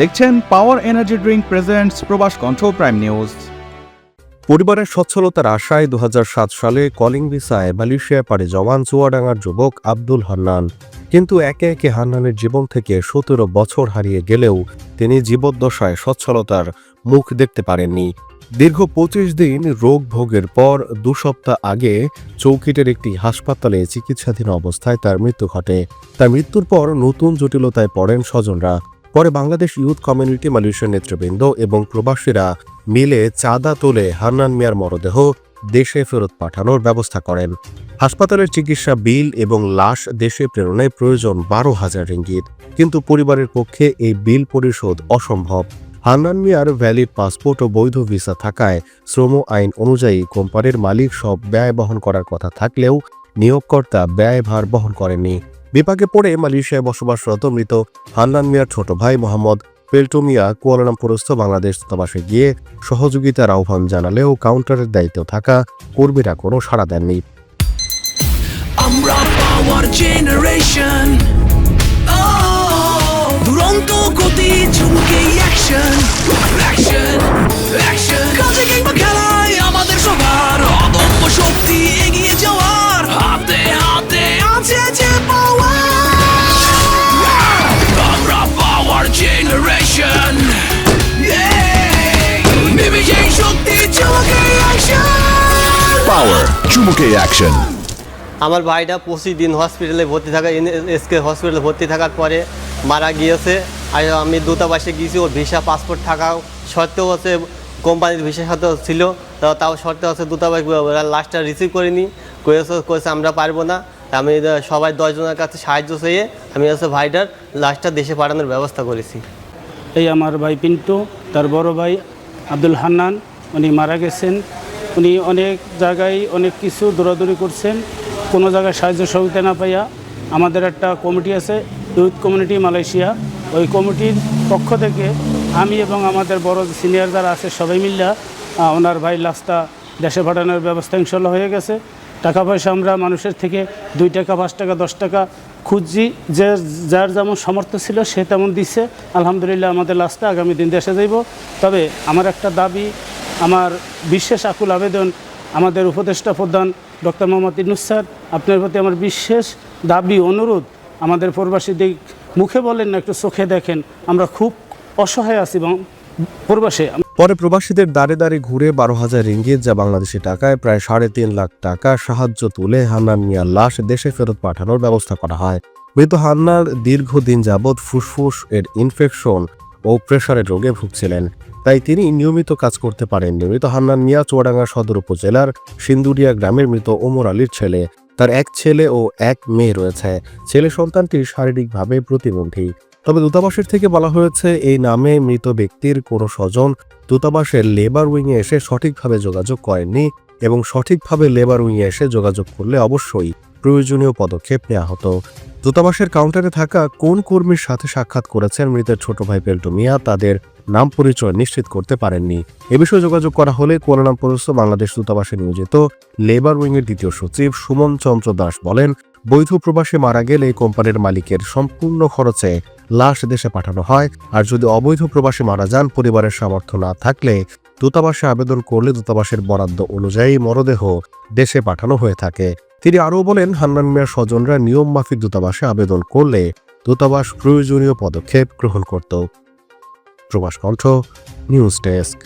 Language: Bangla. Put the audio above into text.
দেখছেন পাওয়ার এনার্জি ড্রিঙ্ক প্রেজেন্টস প্রবাস কণ্ঠ প্রাইম নিউজ পরিবারের সচ্ছলতার আশায় দু হাজার সাত সালে কলিং ভিসায় মালয়েশিয়ায় পাড়ি জওয়ান চুয়াডাঙ্গার যুবক আব্দুল হান্নান। কিন্তু একে একে হান্নানের জীবন থেকে সতেরো বছর হারিয়ে গেলেও তিনি জীবদ্দশায় সচ্ছলতার মুখ দেখতে পারেননি। দীর্ঘ পঁচিশ দিন রোগ ভোগের পর দু সপ্তাহ আগে চৌকিটের একটি হাসপাতালে চিকিৎসাধীন অবস্থায় তার মৃত্যু ঘটে। তার মৃত্যুর পর নতুন জটিলতায় পড়েন স্বজনরা। পরে বাংলাদেশ ইউথ কমিউনিটি মালয়েশিয়ার নেতৃবৃন্দ এবং প্রবাসীরা মিলে চাঁদা তোলে হান্নান মিয়ার মরদেহ দেশে ফেরত পাঠানোর ব্যবস্থা করেন। হাসপাতালের চিকিৎসা বিল এবং লাশ দেশে প্রেরণায় প্রয়োজন বারো হাজার রিঙ্গিত। কিন্তু পরিবারের পক্ষে এই বিল পরিশোধ অসম্ভব। হান্নান মিয়ার ভ্যালিড পাসপোর্ট ও বৈধ ভিসা থাকায় শ্রম আইন অনুযায়ী কোম্পানির মালিক সব ব্যয় বহন করার কথা থাকলেও নিয়োগকর্তা ব্যয়ভার বহন করেননি। বিপাকে পড়ে মালয়েশিয়ায় বসবাসরত মৃত হান্নান মিয়ার ছোট ভাই মোহাম্মদ পেল্টো মিয়া কুয়ালালামপুরস্থ বাংলাদেশ দূতাবাসে গিয়ে সহযোগিতার আহ্বান জানালেও কাউন্টারের দায়িত্ব থাকা কর্মীরা কোনো সাড়া দেননি। আমরা চুমুকে অ্যাকশন আমার ভাইটা পঁচিশ দিন হসপিটালে ভর্তি থাকা এসকে হসপিটালে ভর্তি থাকার পরে মারা গিয়েছে। আর আমি দূতাবাসে গিয়েছি ওর ভিসা পাসপোর্ট থাকা সত্ত্বেও হচ্ছে কোম্পানির ভিসা সাথে ছিল। তাও তাও সত্ত্বেও হচ্ছে দূতাবাস লাস্টটা রিসিভ করিনি। কয়েছে কয়েছে আমরা পারব না। আমি সবাই দশজনের কাছে সাহায্য চেয়ে আমি হচ্ছে ভাইটার লাস্টটা দেশে পাঠানোর ব্যবস্থা করেছি। এই আমার ভাই পিন্টু তার বড় ভাই আব্দুল হান্নান উনি মারা গেছেন। উনি অনেক জায়গায় অনেক কিছু দৌড়াদৌড়ি করছেন। কোনো জায়গায় সাহায্য সহযোগিতা না পাইয়া আমাদের একটা কমিটি আছে, ইউথ কমিউনিটি মালয়েশিয়া। ওই কমিটির পক্ষ থেকে আমি এবং আমাদের বড় সিনিয়র যারা আছে সবাই মিল্লা ওনার ভাই লাস্টটা দেশে পাঠানোর ব্যবস্থা ইনশাল্লাহ হয়ে গেছে। টাকা পয়সা আমরা মানুষের থেকে দুই টাকা, পাঁচ টাকা, দশ টাকা খুঁজছি। যে, যার যেমন সামর্থ্য ছিল সে তেমন দিচ্ছে আলহামদুলিল্লাহ আমাদের লাস্টে আগামী দিন দেশে যাইব। তবে আমার একটা দাবি আমার বিশেষ আকুল আবেদন আমাদের উপদেষ্টা প্রধান ডক্টর মোহাম্মদ ইনুস স্যার, আপনার প্রতি আমার বিশেষ দাবি, অনুরোধ। আমাদের প্রবাসীদের মুখে বলেন না, একটু চোখে দেখেন। আমরা খুব অসহায় আছি এবং প্রবাসে। পরে প্রবাসীদের দাঁড়ে দাঁড়ে ঘুরে বারো হাজার রিঙ্গিত যা বাংলাদেশি টাকায় প্রায় সাড়ে তিন লাখ টাকা সাহায্য তুলে হান্নান মিয়ার লাশ দেশে ফেরত পাঠানোর ব্যবস্থা করা হয়। মৃত হান্নার দীর্ঘদিন যাবৎ ফুসফুস এর ইনফেকশন ও প্রেশারের রোগে ভুগছিলেন। তাই তিনি নিয়মিত কাজ করতে পারেননি মৃত হান্নান মিয়া চুয়াডাঙ্গা সদর উপজেলার সিন্দুরিয়া গ্রামের মৃত ওমর আলীর ছেলে। তার এক ছেলে ও এক মেয়ে রয়েছে। ছেলে সন্তানটি শারীরিকভাবে প্রতিবন্ধী। তবে দূতাবাসের থেকে বলা হয়েছে, এই নামে মৃত ব্যক্তির কোনো স্বজন দূতাবাসের লেবার উইংয়ে এসে সঠিকভাবে যোগাযোগ করেননি এবং সঠিকভাবে লেবার উইংয়ে এসে যোগাযোগ করলে অবশ্যই প্রয়োজনীয় পদক্ষেপ নেওয়া হতো। দূতাবাসের কাউন্টারে থাকা কোন কর্মীর সাথে সাক্ষাৎ করেছেন মৃতের ছোট ভাই পেল্টু মিয়া, তাদের নাম পরিচয় নিশ্চিত করতে পারেননি। এ বিষয়ে যোগাযোগ করা হলে কুয়ালালামপুরস্থ বাংলাদেশ দূতাবাসে নিয়োজিত লেবার উইংয়ের দ্বিতীয় সচিব সুমন চন্দ্র দাস বলেন, বৈধ প্রবাসে মারা গেলে এই কোম্পানির মালিকের সম্পূর্ণ খরচে লাশ দেশে পাঠানো হয় আর যদি অবৈধ প্রবাসী মারা যান, পরিবারের সামর্থ্য না থাকলে দূতাবাসে আবেদন করলে দূতাবাসের বরাদ্দ অনুযায়ী মরদেহ দেশে পাঠানো হয়ে থাকে। তিনি আরও বলেন, হান্নান মিয়ার স্বজনরা নিয়ম মাফিক দূতাবাসে আবেদন করলে দূতাবাস প্রয়োজনীয় পদক্ষেপ গ্রহণ করত। প্রবাস কণ্ঠ নিউজ ডেস্ক।